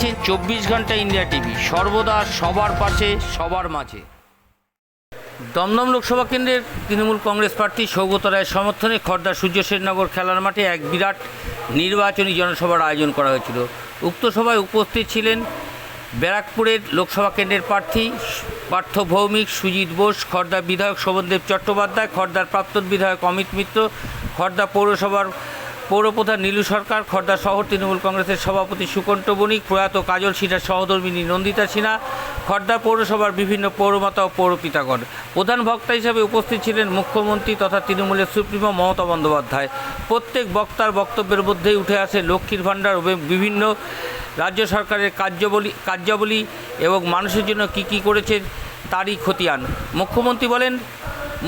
দেখছেন চব্বিশ ঘণ্টা ইন্ডিয়া টিভি। সর্বদা সবার পাশে, সবার মাঝে। দমদম লোকসভা কেন্দ্রের তৃণমূল কংগ্রেস প্রার্থী সৌগত রায়ের সমর্থনে খর্দা সূর্যসেননগর খেলার মাঠে এক বিরাট নির্বাচনী জনসভার আয়োজন করা হয়েছিল। উক্ত সভায় উপস্থিত ছিলেন ব্যারাকপুরের লোকসভা কেন্দ্রের প্রার্থী পার্থ ভৌমিক, সুজিত বোস, খর্দা বিধায়ক শোভনদেব চট্টোপাধ্যায়, খর্দার প্রাক্তন বিধায়ক অমিত মিত্র, খর্দা পৌরসভার পৌরপ্রধান নীলু সরকার, খর্দা শহর, তৃণমূল কংগ্রেসের সভাপতি সুকণ্ঠ বণিক, প্রয়াত কাজল সিনহার সহধর্মিনী নন্দিতা সিনহা, খর্দা পৌরসভার বিভিন্ন পৌরমাতা ও পৌরপিতাগণ। প্রধান বক্তা হিসেবে উপস্থিত ছিলেন মুখ্যমন্ত্রী তথা তৃণমূলের সুপ্রিমো মমতা বন্দ্যোপাধ্যায়। প্রত্যেক বক্তার বক্তব্যের মধ্যেই উঠে আসে লক্ষ্মীর ভাণ্ডার ও বিভিন্ন রাজ্য সরকারের কার্যাবলী কার্যাবলী এবং মানুষের জন্য কী কী করেছে তারই খতিয়ান। মুখ্যমন্ত্রী বলেন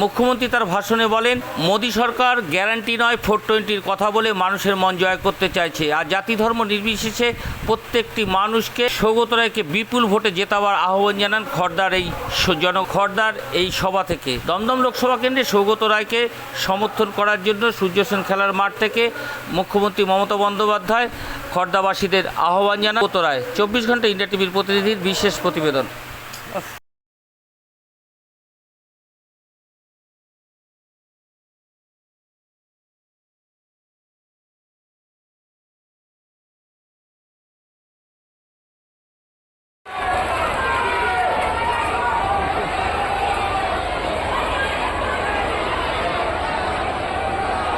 মুখ্যমন্ত্রী তার ভাষণে বলেন, মোদী সরকার গ্যারান্টি নয় ফোর টোয়েন্টির কথা বলে মানুষের মন জয় করতে চাইছে। আর জাতি ধর্ম নির্বিশেষে প্রত্যেকটি মানুষকে সৌগত রায়কে বিপুল ভোটে জেতাবার আহ্বান জানান খর্দার এই জন খর্দার এই সভা থেকে। দমদম লোকসভা কেন্দ্রে সৌগত রায়কে সমর্থন করার জন্য সূর্যসেন খেলার মাঠ থেকে মুখ্যমন্ত্রী মমতা বন্দ্যোপাধ্যায় খর্দাবাসীদের আহ্বান জানান রায়। চব্বিশ ঘণ্টা ইন্ডিয়া টিভির প্রতিনিধির বিশেষ প্রতিবেদন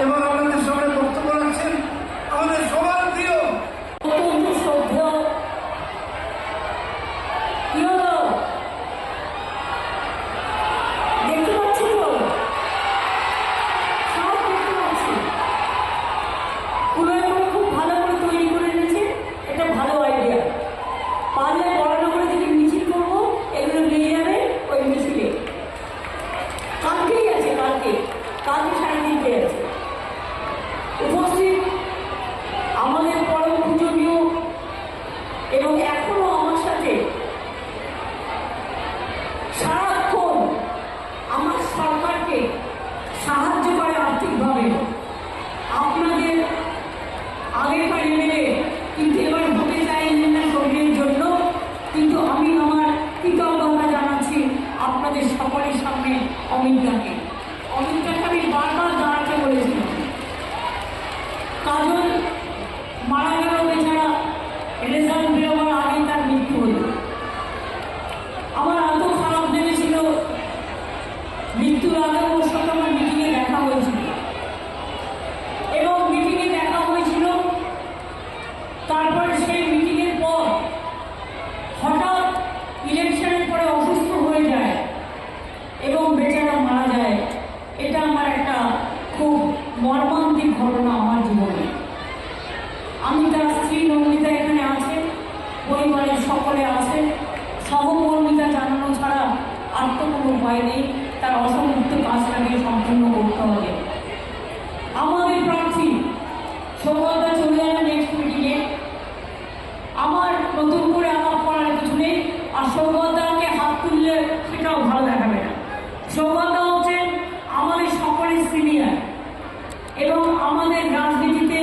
এবং আমাদের সামনে বক্তব্য রাখছেন আমাদের সবার প্রিয় উপায় নেই তার অসমাপ্ত কাজটাকে সম্পূর্ণ করতে হবে আমাদের প্রার্থী সৌগতা চলে যাবে নেক্সট মিটিংয়ে আমার নতুন করে আমার করার কিছু নেই আর সৌগতাকে হাত তুললে সেটাও ভালো দেখাবে না সৌগতা হচ্ছেন আমাদের সকলের সিনিয়র এবং আমাদের রাজনীতিতে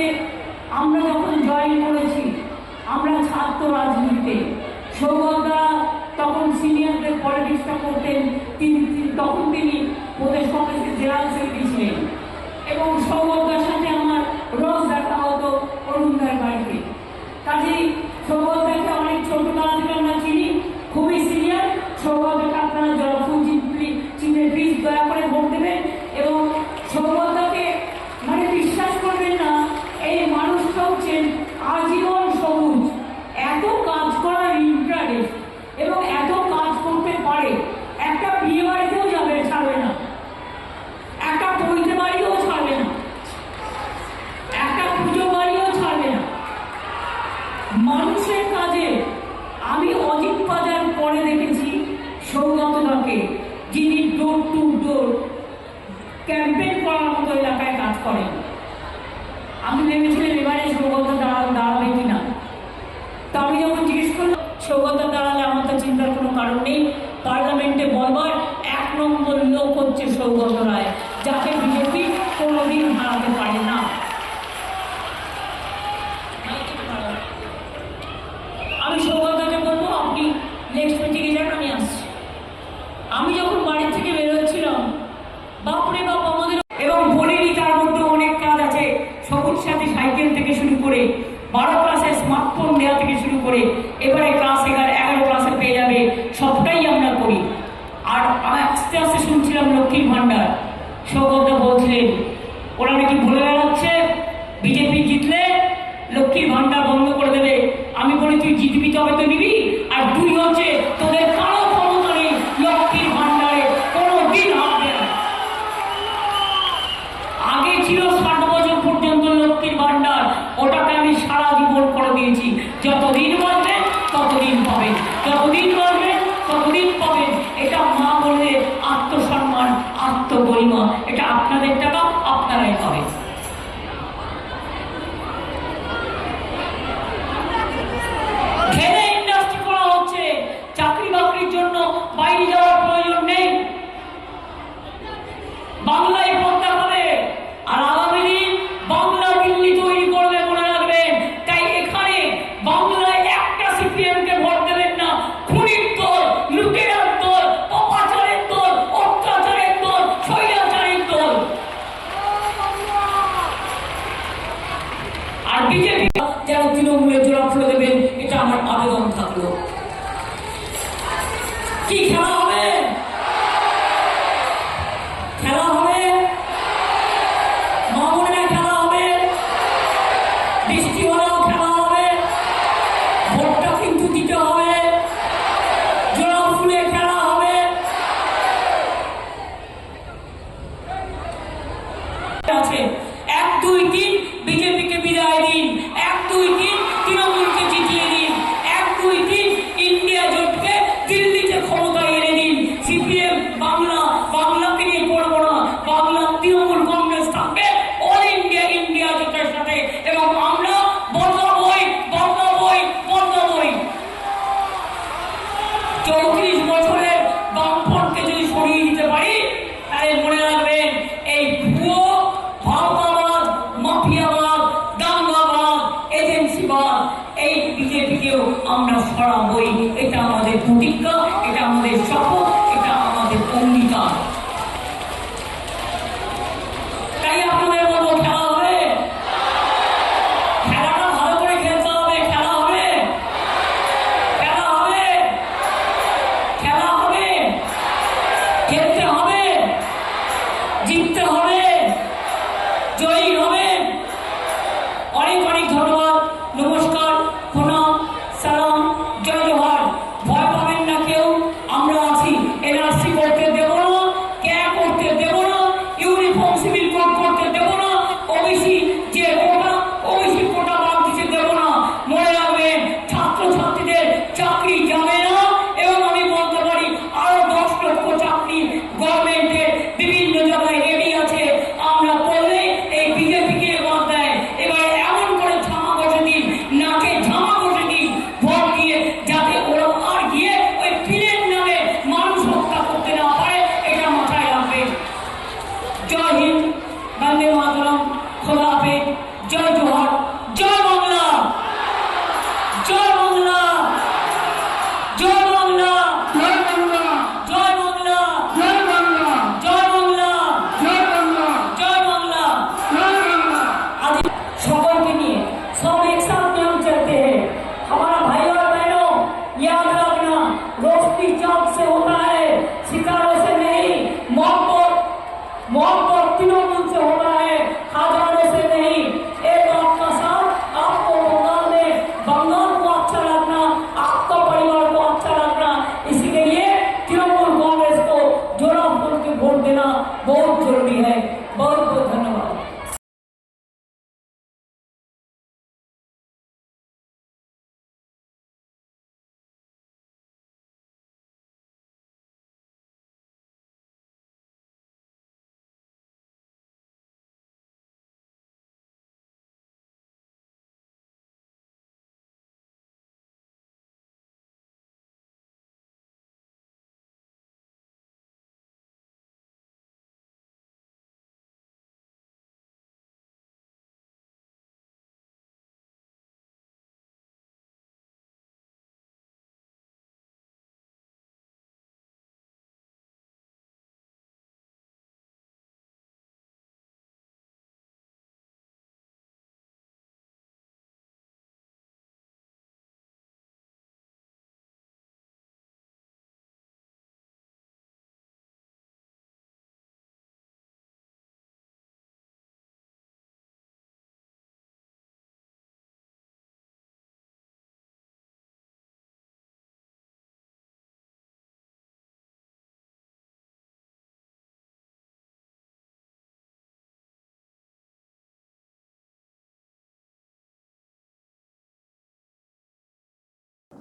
আমরা যখন জয়েন করেছি আমরা ছাত্র রাজনীতিতে সৌগতরা তখন সিনিয়রদের পলিটিক্সটা করতেন তিনি তিনি- প্রদেশ কংগ্রেসের জেনারেল সেক্রেটারি ছিলেন এবং সৌগতার হচ্ছে ওরা নাকি ভুলে বেড়াচ্ছে বিজেপি জিতলে লক্ষ্মীর ভান্ডার বন্ধ করে দেবে। আমি বলি, তুই জিতবি তবে তো নিবি, আর তুই হচ্ছে তোদের কারও ক্ষমতা নেই লক্ষ্মীর ভান্ডারে কোনো দিন হাত আগে ছিল ষাট বছর পর্যন্ত লক্ষ্মীর ভান্ডার ওটাকে আমি সারা জীবন করে দিয়েছি। যতদিন বাঁচবে, ততদিন পাবে। যতদিন বাঁচবে, ততদিন পাবে। এটা মা বলে আত্মসম্মান আত্মগরিমা এটা আপনাদের টাকা อะไร আর বিজেপি যেন তৃণমূলের জোড়া ফুলে দেবেন এটা আমার আবেদন থাকল। মা এই আমরা সরাবই। এটা আমাদের প্রতিজ্ঞা, এটা আমাদের এটা আমাদের অঙ্গীকার। তাই আপনাদের খেলা হবে। খেলাটা ভালো করে খেলতে হবে, খেলা হবে। খেলা হবে। খেলা হবে। খেলতে হবে। জিততে হবে।